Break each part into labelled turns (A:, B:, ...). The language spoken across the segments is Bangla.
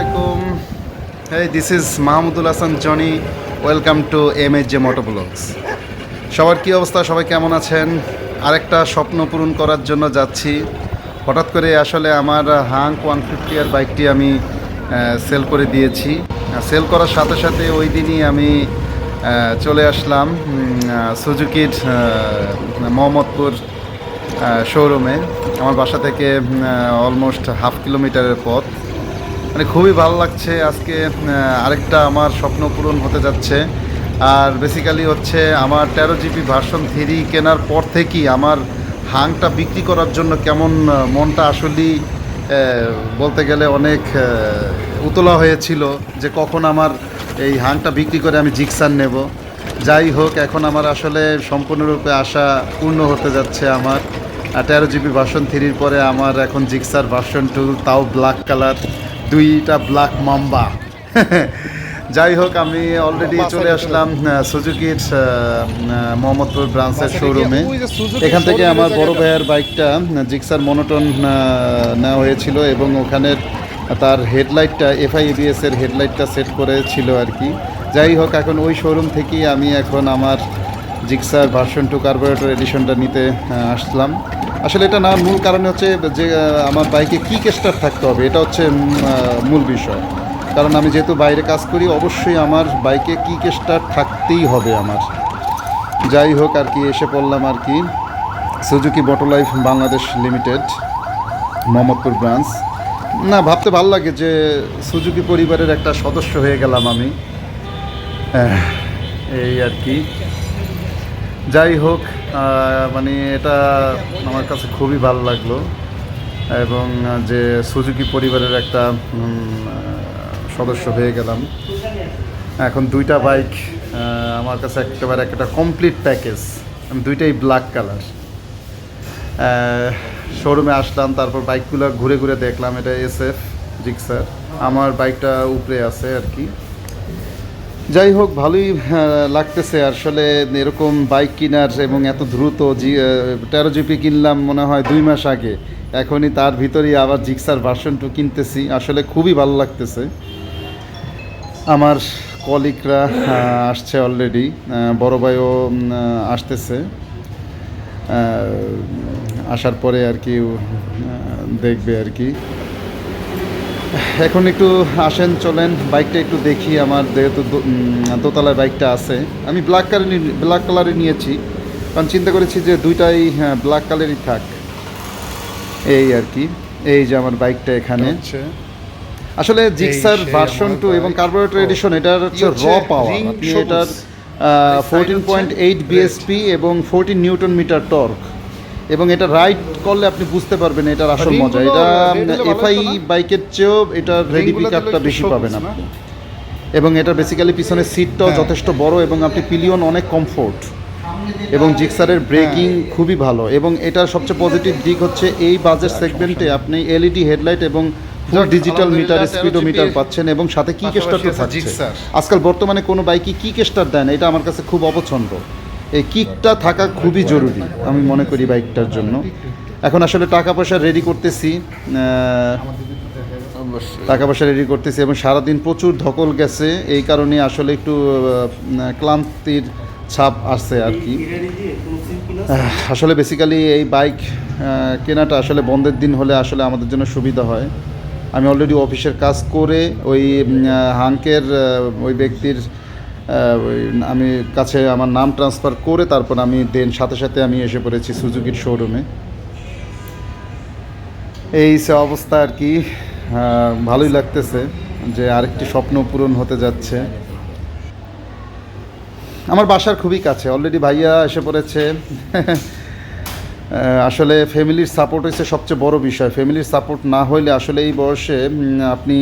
A: আলাইকুম। Hey this is Mahmudul Hasan Jony welcome to M H J moto vlogs সবার কী অবস্থা? সবাই কেমন আছেন? আরেকটা স্বপ্ন পূরণ করার জন্য যাচ্ছি। হঠাৎ করে আসলে আমার হাঙ্ক ওয়ান ফিফটি আর বাইকটি আমি সেল করে দিয়েছি। সেল করার সাথে সাথে ওই দিনই আমি চলে আসলাম সুজুকির মোহাম্মদপুর শোরুমে আমার বাসা থেকে অলমোস্ট হাফ কিলোমিটারের পথ। মানে খুবই ভালো লাগছে। আজকে আরেকটা আমার স্বপ্ন পূরণ হতে যাচ্ছে। আর বেসিক্যালি হচ্ছে আমার তেরো জিবি ভার্সন থ্রি কেনার পর থেকেই আমার হাংটা বিক্রি করার জন্য কেমন মনটা আসলেই বলতে গেলে অনেক উতলা হয়েছিল যে কখন আমার এই হাংটা বিক্রি করে আমি জিক্সার নেব। যাই হোক, এখন আমার আসলে সম্পূর্ণরূপে আশা পূর্ণ হতে যাচ্ছে আমার। তেরো জিবি ভার্সন থ্রির পরে আমার এখন জিক্সার ভার্সন টু তাও ব্ল্যাক কালার দুইটা ব্ল্যাক মাম্বা। যাই হোক আমি অলরেডি চলে আসলাম সুজুকির মোহাম্মদপুর ব্রাঞ্চের শোরুমে এখান থেকে আমার বড় ভাইয়ের বাইকটা জিক্সার মনোটন নেওয়া হয়েছিল এবং ওখানের তার হেডলাইটটা এফআই এবিএস এর হেডলাইটটা সেট করেছিল আর কি। যাই হোক এখন ওই শোরুম থেকেই আমি এখন আমার জিক্সার ভার্সন টু কার্বোরেটর এডিশনটা নিতে আসলাম। আসলে এটা না, মূল কারণ হচ্ছে যে আমার বাইকে কি স্টার থাকতে হবে, এটা হচ্ছে মূল বিষয়। কারণ আমি যেহেতু বাইরে কাজ করি, অবশ্যই আমার বাইকে কি স্টার থাকতেই হবে আমার। যাই হোক আর কি, এসে পড়লাম আর কি। সুজুকি বটোলাইফ বাংলাদেশ লিমিটেড মোহাম্মদপুর ব্রাঞ্চ না, ভাবতে ভালো লাগে যে, সুজুকি পরিবারের একটা সদস্য হয়ে গেলাম আমি। এই আর কি। যাই হোক মানে এটা আমার কাছে খুবই ভালো লাগল। এবং যে সুজুকি পরিবারের একটা সদস্য হয়ে গেলাম। এখন দুইটা বাইক আমার কাছে একেবারে একটা কমপ্লিট প্যাকেজ দুইটাই ব্ল্যাক কালার শোরুমে আসলাম, তারপর বাইকগুলো ঘুরে ঘুরে দেখলাম, এটা এসএফ জিক্সার আমার বাইকটা উপরে আছে আর কি। যাই হোক, ভালোই লাগতেছে। আসলে এরকম বাইক কেনার এবং এত দ্রুত জি তেরো জিপি কিনলাম মনে হয় দুই মাস আগে। এখনই তার ভিতরেই আবার জিক্সার ভার্সন টু কিনতেছি। আসলে খুবই ভালো লাগতেছে। আমার কলিকরা আসছে অলরেডি বড় ভাইও আসতেছে। আসার পরে আর কি দেখবে আর কি। এখন একটু আসেন চলেন। বাইকটা একটু দেখি আমার যেহেতু দোতলায় বাইকটা আছে। আমি ব্ল্যাক কালার ব্ল্যাক কালারে নিয়েছি। কারণ চিন্তা করেছি যে দুইটাই হ্যাঁ ব্ল্যাক কালারই থাক। এই আর কি। এই যে আমার বাইকটা এখানে। আসলে জিক্সার ভার্সন টু এবং। কার্বোরেটর এডিশন এটার হচ্ছে র পাওয়ার আপনি। এটার ফোরটিন পয়েন্ট এইট বিএসপি এবং ফোরটিন নিউটন মিটার টর্ক এবং এটা রাইড করলে আপনি বুঝতে পারবেন এটার আসল মজা। এটা এফআই বাইকের চেয়েও এটার রেডি
B: Ring
A: পিক আপটা বেশি পাবেন
B: না?
A: আপনি। এবং এটা বেসিক্যালি পিছনের সিটটাও
B: হ্যাঁ।
A: যথেষ্ট বড় এবং আপনি পিলিয়ন অনেক কমফোর্ট এবং জিক্সারের ব্রেকিং
B: হ্যাঁ।
A: খুবই ভালো। এবং এটার সবচেয়ে পজিটিভ দিক হচ্ছে এই বাজেট সেগমেন্টে আপনি এলইডি হেডলাইট এবং ফুল ডিজিটাল মিটার স্পিডোমিটার
B: 13
A: পাচ্ছেন এবং সাথে কি কেস্টার তো থাকছে। আজকাল বর্তমানে কোনো বাইকে কি কেস্টার দেন এটা আমার কাছে খুব অপছন্দ। এই কিকটা থাকা খুবই জরুরি, আমি মনে করি বাইকটার জন্য। এখন আসলে টাকা পয়সা রেডি করতেছি টাকা পয়সা রেডি করতেছি এবং সারাদিন প্রচুর ধকল গেছে, এই কারণে আসলে একটু ক্লান্তির ছাপ আসছে আর কি। আসলে বেসিক্যালি এই বাইক কেনাটা আসলে বন্ধের দিন হলে আসলে আমাদের জন্য সুবিধা হয়। আমি অলরেডি অফিসের কাজ করে ওই হাঙ্কের ওই ব্যক্তির আমি কাছে আমার নাম ট্রান্সফার করে তারপর আমি দেন সাথে সাথে আমি এসে পড়েছি সুজুকির শোরুমে এই সে অবস্থা আর কি ভালোই লাগতেছে যে আরেকটি স্বপ্ন পূরণ হতে যাচ্ছে। আমার বাসার খুবই কাছে অলরেডি ভাইয়া এসে পড়েছে। আসলে ফ্যামিলির সাপোর্ট হচ্ছে সবচেয়ে বড় বিষয়। ফ্যামিলির সাপোর্ট না হইলে আসলে এই বয়সে আপনি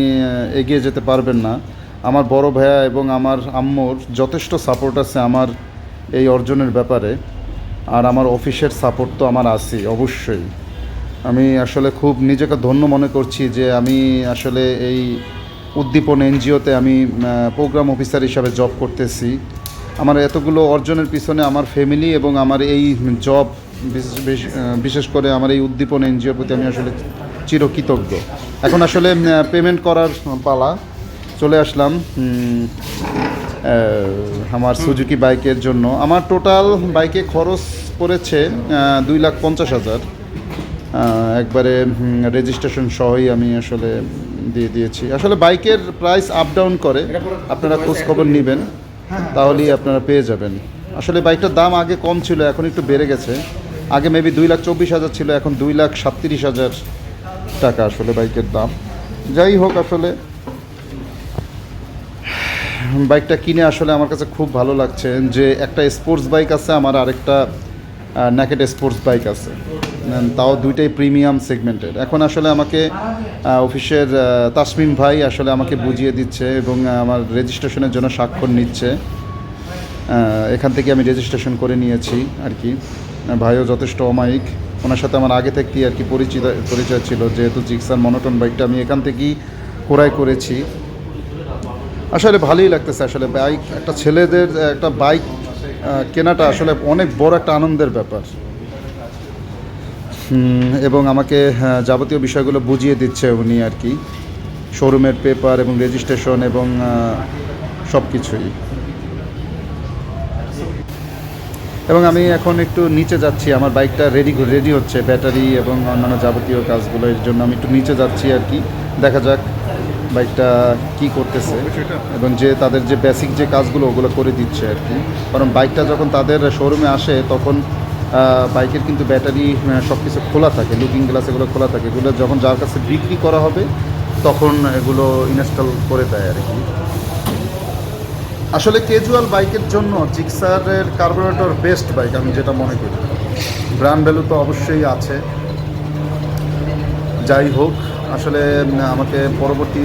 A: এগিয়ে যেতে পারবেন না। আমার বড় ভাইয়া এবং আমার আম্মুর যথেষ্ট সাপোর্ট আছে আমার এই অর্জনের ব্যাপারে। আর আমার অফিসের সাপোর্ট তো আমার আছেই, অবশ্যই। আমি আসলে খুব নিজেকে ধন্য মনে করছি যে আমি আসলে এই উদ্দীপন এনজিওতে আমি প্রোগ্রাম অফিসার হিসাবে জব করতেছি। আমার এতগুলো অর্জনের পিছনে আমার ফ্যামিলি এবং আমার এই জব বিশেষ করে আমার এই উদ্দীপন এনজিওর প্রতি আমি আসলে চিরকৃতজ্ঞ। এখন আসলে পেমেন্ট করার পালা। চলে আসলাম আমার সুজুকি বাইকের জন্য। আমার টোটাল বাইকে খরচ পড়েছে দুই লাখ পঞ্চাশ হাজার। একবারে রেজিস্ট্রেশন সহই আমি আসলে দিয়ে দিয়েছি। আসলে বাইকের প্রাইস আপ ডাউন করে আপনারা খোঁজ খবর নেবেন তাহলেই আপনারা পেয়ে যাবেন। আসলে বাইকটার দাম আগে কম ছিল এখন একটু বেড়ে গেছে। আগে মেবি দুই লাখ চব্বিশ হাজার ছিল এখন দুই লাখ সাতত্রিশ হাজার টাকা আসলে বাইকের দাম। যাই হোক আসলে বাইকটা কিনে আসলে আমার কাছে খুব ভালো লাগছে যে একটা স্পোর্টস বাইক আছে, আমার আরেকটা ন্যাকেট স্পোর্টস বাইক আছে। তাও দুইটাই প্রিমিয়াম সেগমেন্টের এখন আসলে আমাকে অফিসের তাসমিম ভাই আসলে আমাকে বুঝিয়ে দিচ্ছে এবং আমার রেজিস্ট্রেশনের জন্য স্বাক্ষর নিচ্ছে। এখান থেকে আমি রেজিস্ট্রেশন করে নিয়েছি আর কি। ভাইও যথেষ্ট অমায়িক। ওনার সাথে আমার আগে থেকেই আর কি পরিচিত, পরিচয় ছিল, যেহেতু জিক্সার মনোটন বাইকটা আমি এখান থেকেই ক্রয় করেছি। আসলে ভালোই লাগতেছে আসলে বাইক একটা ছেলেদের একটা বাইক কেনাটা আসলে অনেক বড় একটা আনন্দের ব্যাপার। এবং আমাকে যাবতীয় বিষয়গুলো বুঝিয়ে দিচ্ছে উনি আর কি। শোরুমের পেপার এবং রেজিস্ট্রেশন এবং সব কিছুই এবং আমি এখন একটু নিচে যাচ্ছি, আমার বাইকটা রেডি রেডি হচ্ছে ব্যাটারি এবং অন্যান্য যাবতীয় কাজগুলো এর জন্য আমি একটু নিচে যাচ্ছি আর কি। দেখা যাক। বাইকটা কি করতেছে এবং যে তাদের যে বেসিক যে কাজগুলো ওগুলো করে দিচ্ছে আর কি। কারণ বাইকটা যখন তাদের শোরুমে আসে, তখন বাইকের কিন্তু ব্যাটারি সব কিছু খোলা থাকে লুকিং গ্লাস এগুলো খোলা থাকে। এগুলো যখন যার কাছে বিক্রি করা হবে, তখন এগুলো ইনস্টল করে দেয় আর কি। আসলে ক্যাজুয়াল বাইকের জন্য জিক্সারের কার্বোরেটর বেস্ট বাইক আমি যেটা মনে করি। ব্র্যান্ড ভ্যালু তো অবশ্যই আছে। যাই হোক আসলে আমাকে পরবর্তী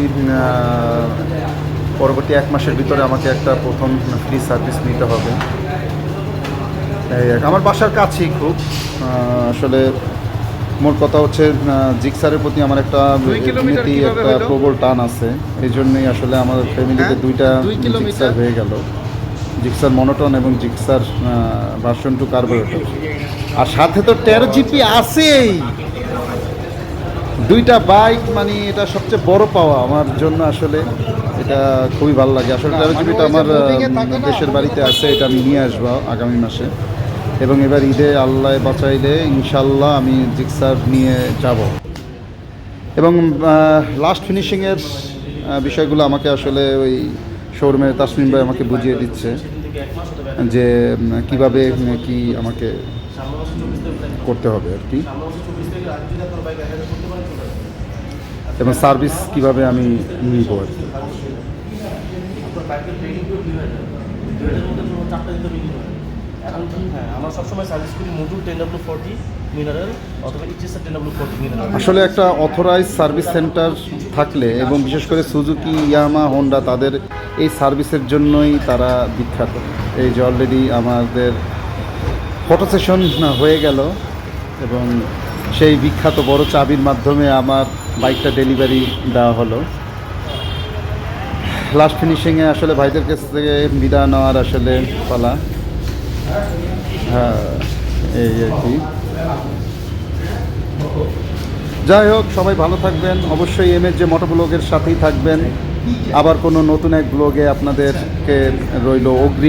A: পরবর্তী এক মাসের ভিতরে আমাকে একটা প্রথম ফ্রি সার্ভিস নিতে হবে। আমার বাসার কাছেই খুব আসলে মোট কথা হচ্ছে জিক্সারের প্রতি আমার একটা এমনিতেই একটা প্রবল টান আছে। এই জন্যই আসলে আমাদের ফ্যামিলিতে
B: হ্যাঁ?
A: দুইটা জিক্সার হয়ে গেল। জিক্সার মনোটন এবং জিক্সার ভার্সন টু কার্বোরেটর আর সাথে তো তেরো জিপি আছেই। দুইটা বাইক মানে এটা সবচেয়ে বড় পাওয়া আমার জন্য আসলে। এটা খুবই ভালো লাগে। আসলে তেরো জিবিটা আমার দেশের বাড়িতে আছে এটা আমি নিয়ে আসব আগামী মাসে। এবং এবার ঈদে আল্লাহ বাঁচাইলে ইনশাল্লাহ আমি জিক্সার নিয়ে যাব। এবং লাস্ট ফিনিশিংয়ের বিষয়গুলো আমাকে আসলে ওই শোরুমের তাসমিন ভাই আমাকে বুঝিয়ে দিচ্ছে যে কীভাবে কি আমাকে করতে হবে আর কি। এবং সার্ভিস কীভাবে আমি নিব আসলে একটা অথরাইজ সার্ভিস সেন্টার থাকলে এবং বিশেষ করে সুজুকি ইয়ামা হোন্ডা তাদের এই সার্ভিসের জন্যই তারা বিখ্যাত। এই যে অলরেডি আমাদের ফটো সেশন হয়ে গেল এবং সেই বিখ্যাত বড় চাবির মাধ্যমে আমার বাইকটা ডেলিভারি দেওয়া হলো। লাস্ট ফিনিশিংয়ে আসলে ভাইদের কাছ থেকে বিদায় নেওয়ার আসলে পালা। হ্যাঁ এই আর কি। যাই হোক, সবাই ভালো থাকবেন। অবশ্যই এম এর যে মোটো ব্লগের সাথেই থাকবেন। আবার কোনো নতুন এক ব্লগে আপনাদেরকে রইল অগ্রিম